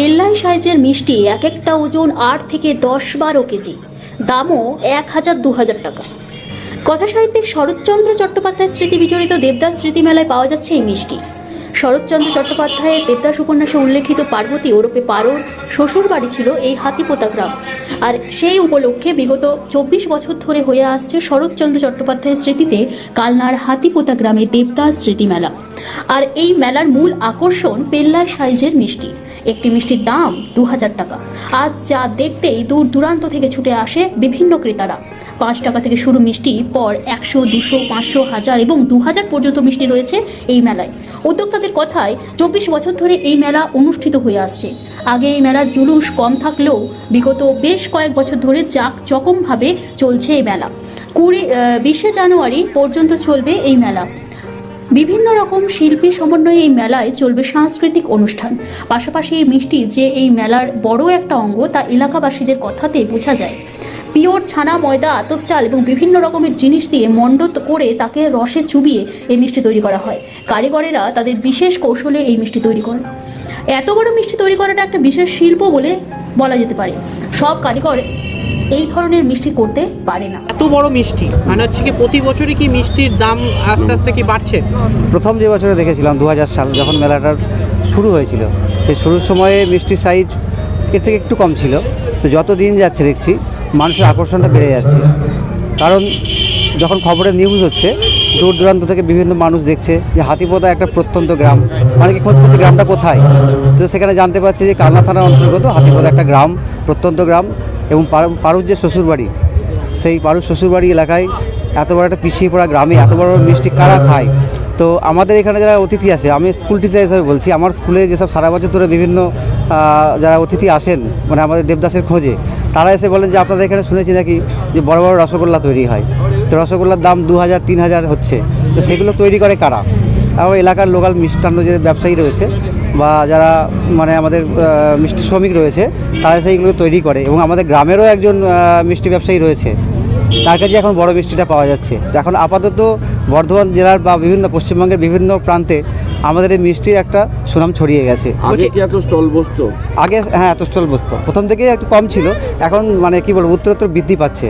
পেল্লাই সাইজের মিষ্টি এক একটা ওজন আট থেকে দশ বারো কেজি। দামও এক হাজার দু হাজার টাকা। কথা সাহিত্যিক শরৎচন্দ্র চট্টোপাধ্যায়ের স্মৃতি বিজড়িত দেবদাস স্মৃতি মেলায় পাওয়া যাচ্ছে এই মিষ্টি। শরৎচন্দ্র চট্টোপাধ্যায়ের দেবদাস উপন্যাসে উল্লেখিত পার্বতী ওরূপে পারোর শ্বশুর বাড়ি ছিল এই হাতিপোতা গ্রাম। আর সেই উপলক্ষে বিগত চব্বিশ বছর ধরে হয়ে আসছে শরৎচন্দ্র চট্টোপাধ্যায়ের স্মৃতিতে কালনার হাতিপোতা গ্রামে দেবদাস স্মৃতি মেলা আর এই মেলার মূল আকর্ষণ পেল্লাই সাইজের মিষ্টি। একটি মিষ্টির দাম দু হাজার টাকা। আজ যা দেখতেই দূর দূরান্ত থেকে ছুটে আসে বিভিন্ন ক্রেতারা। পাঁচ টাকা থেকে শুরু মিষ্টি, পর একশো, দুশো, পাঁচশো, হাজার এবং দু হাজার পর্যন্ত মিষ্টি রয়েছে এই মেলায়। উদ্যোক্তাদের কথায় চব্বিশ বছর ধরে এই মেলা অনুষ্ঠিত হয়ে আসছে। আগে এই মেলার জুলুস কম থাকলেও বিগত বেশ কয়েক বছর ধরে জাক চকমভাবে চলছে এই মেলা। কুড়ি বিশে জানুয়ারি পর্যন্ত চলবে এই মেলা। বিভিন্ন রকম শিল্পী সমন্বয়ে এই মেলায় চলবে সাংস্কৃতিক অনুষ্ঠান। পাশাপাশি এই মিষ্টি যে এই মেলার বড় একটা অঙ্গ তা এলাকাবাসীদের কথাতে বোঝা যায়। পিওর ছানা, ময়দা, আতপ চাল এবং বিভিন্ন রকমের জিনিস দিয়ে মণ্ড করে তাকে রসে চুবিয়ে এই মিষ্টি তৈরি করা হয়। কারিগরেরা তাদের বিশেষ কৌশলে এই মিষ্টি তৈরি করেন। এত বড় মিষ্টি তৈরি করাটা একটা বিশেষ শিল্প বলে বলা যেতে পারে। সব কারিগর এই ধরনের মিষ্টি করতে পারে না। এত বড় মিষ্টি মানে হচ্ছে কি প্রতি বছরই কি মিষ্টির দাম আস্তে আস্তে কি বাড়ছে? প্রথম যে বছরে দেখেছিলাম দু সাল যখন মেলাটার শুরু হয়েছিল সেই শুরুর সময়ে মিষ্টির সাইজ এর থেকে একটু কম ছিল। তো যত দিন যাচ্ছে দেখছি মানুষের আকর্ষণটা বেড়ে যাচ্ছে। কারণ যখন খবরে নিউজ হচ্ছে দূর দূরান্ত থেকে বিভিন্ন মানুষ দেখছে যে হাতিপোতা একটা প্রত্যন্ত গ্রাম। মানে কি খোঁজ করছে গ্রামটা কোথায়? তো সেখানে জানতে পারছি যে কালনা থানার অন্তর্গত হাতিপোতা একটা গ্রাম প্রত্যন্ত গ্রাম। এবং পারু- পারুর যে শ্বশুরবাড়ি, সেই পারুর শ্বশুরবাড়ি এলাকায় এত বড় একটা পিছিয়ে পড়া গ্রামে এত বড় বড় মিষ্টি কারা খায়? তো আমাদের এখানে যারা অতিথি আসে, আমি স্কুল টিচার হিসাবে বলছি, আমার স্কুলে যেসব সারা বছর ধরে বিভিন্ন যারা অতিথি আসেন মানে আমাদের দেবদাসের খোঁজে, তারা এসে বলেন যে আপনাদের এখানে শুনেছি নাকি যে বড় বড় রসগোল্লা তৈরি হয়। তো রসগোল্লার দাম দু হাজার, তিন হাজার হচ্ছে। তো সেগুলো তৈরি করে কারা? আমার এলাকার লোকাল মিষ্টান্ন যে ব্যবসায়ী রয়েছে বা যারা মানে আমাদের মিষ্টি শ্রমিক রয়েছে তারা সেইগুলো তৈরি করে এবং আমাদের গ্রামেরও একজন মিষ্টি ব্যবসায়ী রয়েছে। তার কাছে এখন বড় মিষ্টিটা পাওয়া যাচ্ছে। এখন আপাতত বর্ধমান জেলার বা বিভিন্ন পশ্চিমবঙ্গের বিভিন্ন প্রান্তে আমাদের এই মিষ্টির একটা সুনাম ছড়িয়ে গেছে। আগে কি এত স্টল বসতো? আগে হ্যাঁ এত স্টল বসতো। প্রথম থেকেই একটু কম ছিল। এখন মানে কি বলব উত্তরোত্তর বৃদ্ধি পাচ্ছে।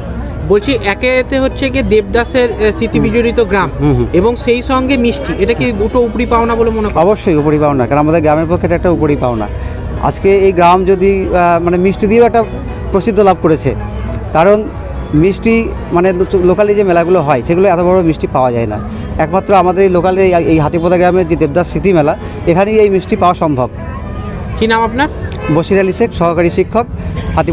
বলছি একেতে হচ্ছে কি দেবদাসের আহ, স্মৃতি বিজড়িত গ্রাম। এবং সেই সঙ্গে মিষ্টি। এটা কি দুটো উপরি পাওনা বলে মনে অবশ্যই উপরি পাওনা কারণ আমাদের গ্রামের পক্ষে এটা একটা উপরি পাওনা। আজকে এই গ্রাম যদি মানে মিষ্টি দিয়েও একটা প্রসিদ্ধ লাভ করেছে। কারণ মিষ্টি মানে লোকালি যে মেলাগুলো হয় সেগুলো এত বড় মিষ্টি পাওয়া যায় না। একমাত্র আমাদের এই লোকালে এই- হাতিপোতা গ্রামের যে দেবদাস স্মৃতি মেলা এখানেই এই মিষ্টি পাওয়া সম্ভব। কি নাম আপনার? বসির আলী শেখ সহকারী শিক্ষক হাতি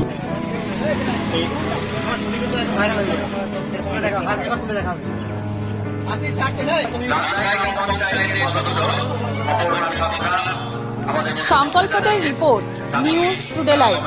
সংকল্পদের রিপোর্ট নিউজ টুডে লাইভ।